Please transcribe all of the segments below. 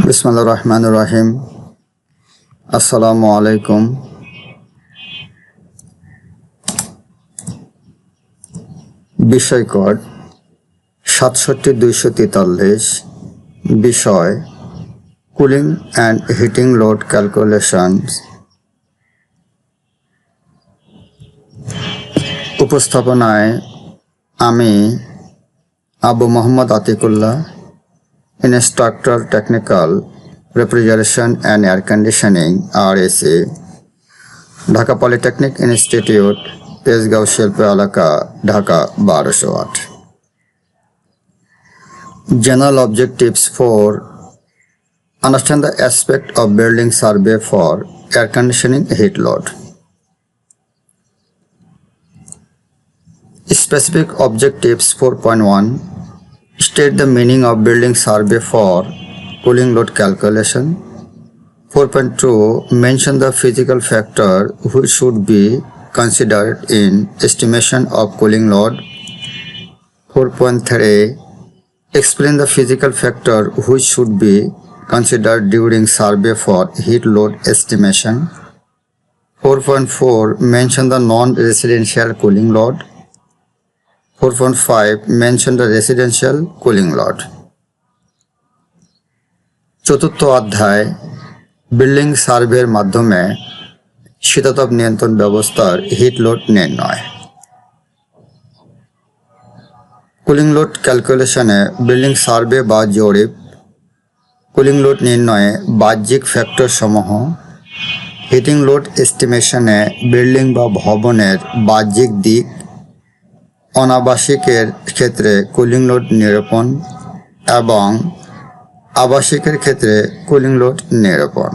বিসমুল্লাহ রহমান রহিম আসসালামু আলাইকুম বিষয় কোড সাতষট্টি দুইশো তেতাল্লিশ বিষয় cooling and heating load calculation উপস্থাপনায় আমি Abu Mohammad Atikullah instructor technical refrigeration and air conditioning R AC Dhaka polytechnic institute Tejgaon শিল্প এলাকা ঢাকা বারোশো আট general objectives for understand the aspect of building survey for air conditioning heat load specific objectives 4.1 state the meaning of building survey for cooling load calculation 4.2 mention the physical factor which should be considered in estimation of cooling load 4.3 Explain the physical factor which should be considered during survey for heat load estimation. 4.4 Mention the non-residential cooling load. 4.5 Mention the residential cooling load. চতুর্থ অধ্যায় building সার্ভের মাধ্যমে শীতাতপ নিয়ন্ত্রণ ব্যবস্থার heat load নির্ণয় cooling load ক্যালকুলেশনে building survey বা জরিপ কুলিং লোড নির্ণয়ে বাহ্যিক ফ্যাক্টর সমূহ হিটিং লোড এস্টিমেশনে বিল্ডিং বা ভবনের বাহ্যিক দিক অনাবাসিকের ক্ষেত্রে কুলিং লোড নিরূপণ এবং আবাসিকের ক্ষেত্রে কুলিং লোড নিরূপণ।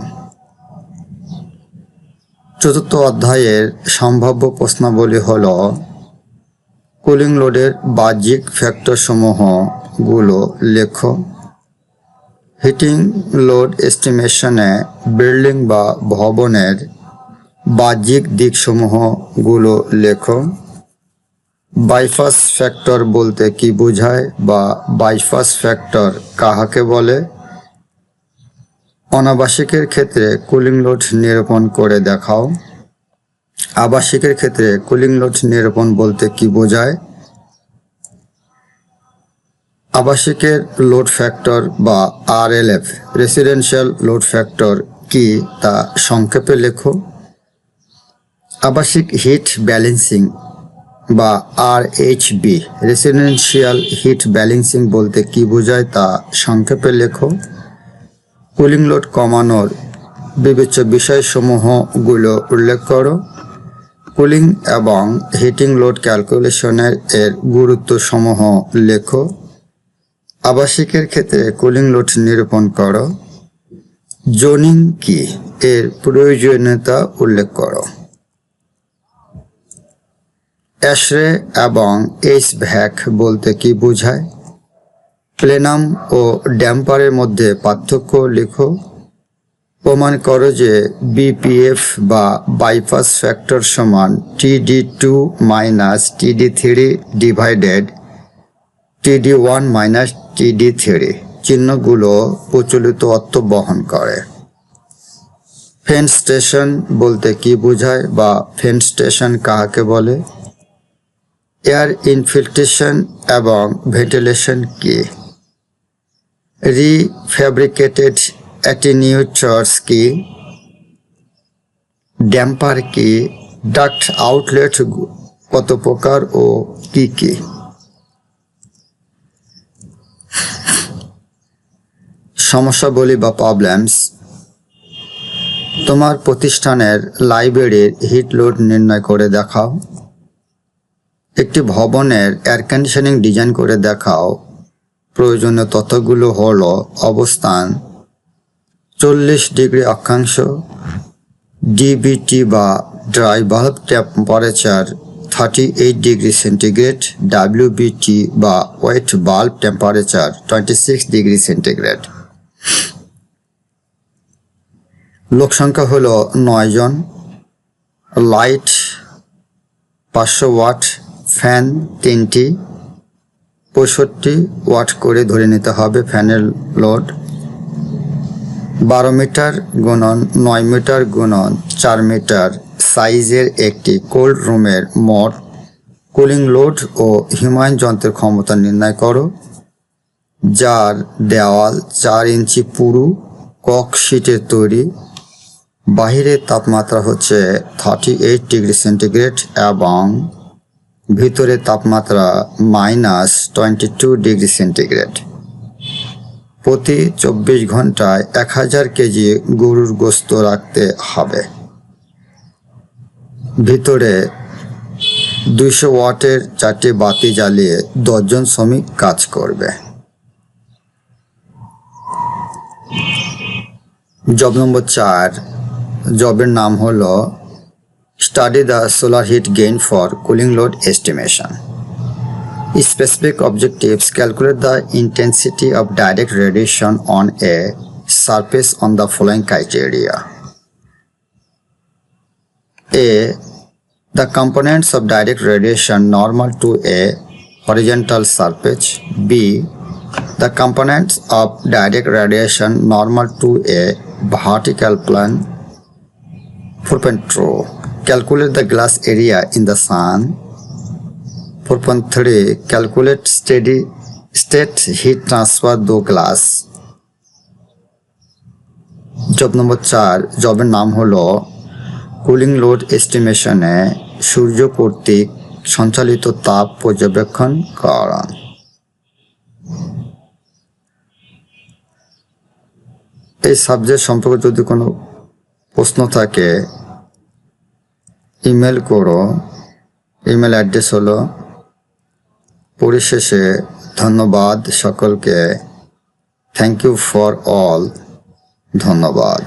চতুর্থ অধ্যায়ের সম্ভাব্য প্রশ্নাবলী হল, কুলিং লোডের বাহ্যিক ফ্যাক্টরসমূহগুলো লেখো। হিটিং লোড এস্টিমেশনে বিল্ডিং বা ভবনের বাহ্যিক দিকসমূহগুলো লেখো। বাইপাস ফ্যাক্টর বলতে কি বোঝায় বা বাইপাস ফ্যাক্টর কাহাকে বলে? অনাবাসিকের ক্ষেত্রে কুলিং লোড নিরূপণ করে দেখাও। আবাসিকের ক্ষেত্রে কুলিং লোড নিরূপণ বলতে কি বোঝায়? আবাসিকের লোড ফ্যাক্টর বা R L F residential load factor কি তা সংক্ষেপে লেখো। আবাসিক হিট ব্যালেন্সিং বা R H B residential heat balancing বলতে কি বোঝায় তা সংক্ষেপে লেখো। কুলিং লোড কমানোর বিবেচ্য বিষয়সমূহগুলো উল্লেখ করো। কুলিং এবং হিটিং লোড ক্যালকুলেশনের এর গুরুত্বসমূহ লেখো। আবাসিকের ক্ষেত্রে কুলিং লোড নিরূপণ করো। জোনিং কি? এর প্রয়োজনীয়তা উল্লেখ করো। অ্যাশরে এবং এইচ ভ্যাক বলতে কি বোঝায়? প্লেনাম ও ড্যাম্পারের মধ্যে পার্থক্য লেখো। প্রমাণ করো যে বিপিএফ বা বাইপাস ফ্যাক্টর সমান TD two minus TD three divided TD one minus TD three. চিহ্নগুলো প্রচলিত অর্থ বহন করে। ফেন স্টেশন বলতে কি বোঝায় বা ফেন স্টেশন কাহাকে বলে? এয়ার ইনফিল্ট্রেশন এবং ভেন্টিলেশন কি? রিফ্যাব্রিকেটেড অ্যাটিনিউচার্স কি? ড্যাম্পার কি? ডাক্ট আউটলেট কত প্রকার ও কি কি? সমস্যাবলী বা প্রবলেমস তোমার প্রতিষ্ঠানের লাইব্রেরির হিট লোড নির্ণয় করে দেখাও। একটি ভবনের এয়ার কন্ডিশনিং ডিজাইন করে দেখাও। প্রয়োজনীয় তথ্যগুলো হলো অবস্থান, চল্লিশ ডিগ্রি অক্ষাংশ, ডিবিটি বা dry bulb temperature thirty eight degree centigrade, WBT বা wet bulb temperature twenty six degree centigrade. লোক সংখ্যা হলো নয় জন। লাইট পাঁচশো ওয়াট ফ্যান তিনটি, পঁয়ষট্টি ওয়াট করে ধরে নিতে হবে ফ্যানের লোড। বারো মিটার গুণন, নয় মিটার গুণন, চার মিটার সাইজের একটি কোল্ড রুমের মোট কুলিং লোড ও হিমায়ন যন্ত্রের ক্ষমতা নির্ণয় করো, যার দেওয়াল চার ইঞ্চি পুরু, কক শিটের তৈরি। বাহিরের তাপমাত্রা হচ্ছে থার্টি এইট ডিগ্রি সেন্টিগ্রেড এবং ভিতরে তাপমাত্রা minus twenty two degree centigrade. প্রতি চব্বিশ ঘন্টায় এক হাজার কেজি গরুর গোস্ত রাখতে হবে। ভিতরে দুইশো ওয়াটের চারটি বাতি জ্বালিয়ে দশজন শ্রমিক কাজ করবে। জব নম্বর চার, জবের নাম হলো study the solar heat gain for cooling load estimation. Specific objectives calculate the intensity of direct radiation on a surface on the following criteria. A. The components of direct radiation normal to a horizontal surface. B. The components of direct radiation normal to a vertical plane. 4.2. Calculate the glass area in the sun. 4.3 Calculate steady state heat transfer do glass job number চার জবের নাম হলো cooling load এস্টিমেশনে সূর্য কর্তৃক সঞ্চালিত তাপ পর্যবেক্ষণ করা এই সাবজেক্ট সম্পর্কে যদি কোনো প্রশ্ন থাকে ইমেল করো ইমেল অ্যাড্রেস হলো পরিশেষে ধন্যবাদ সকলকে। থ্যাংক ইউ ফর অল ধন্যবাদ।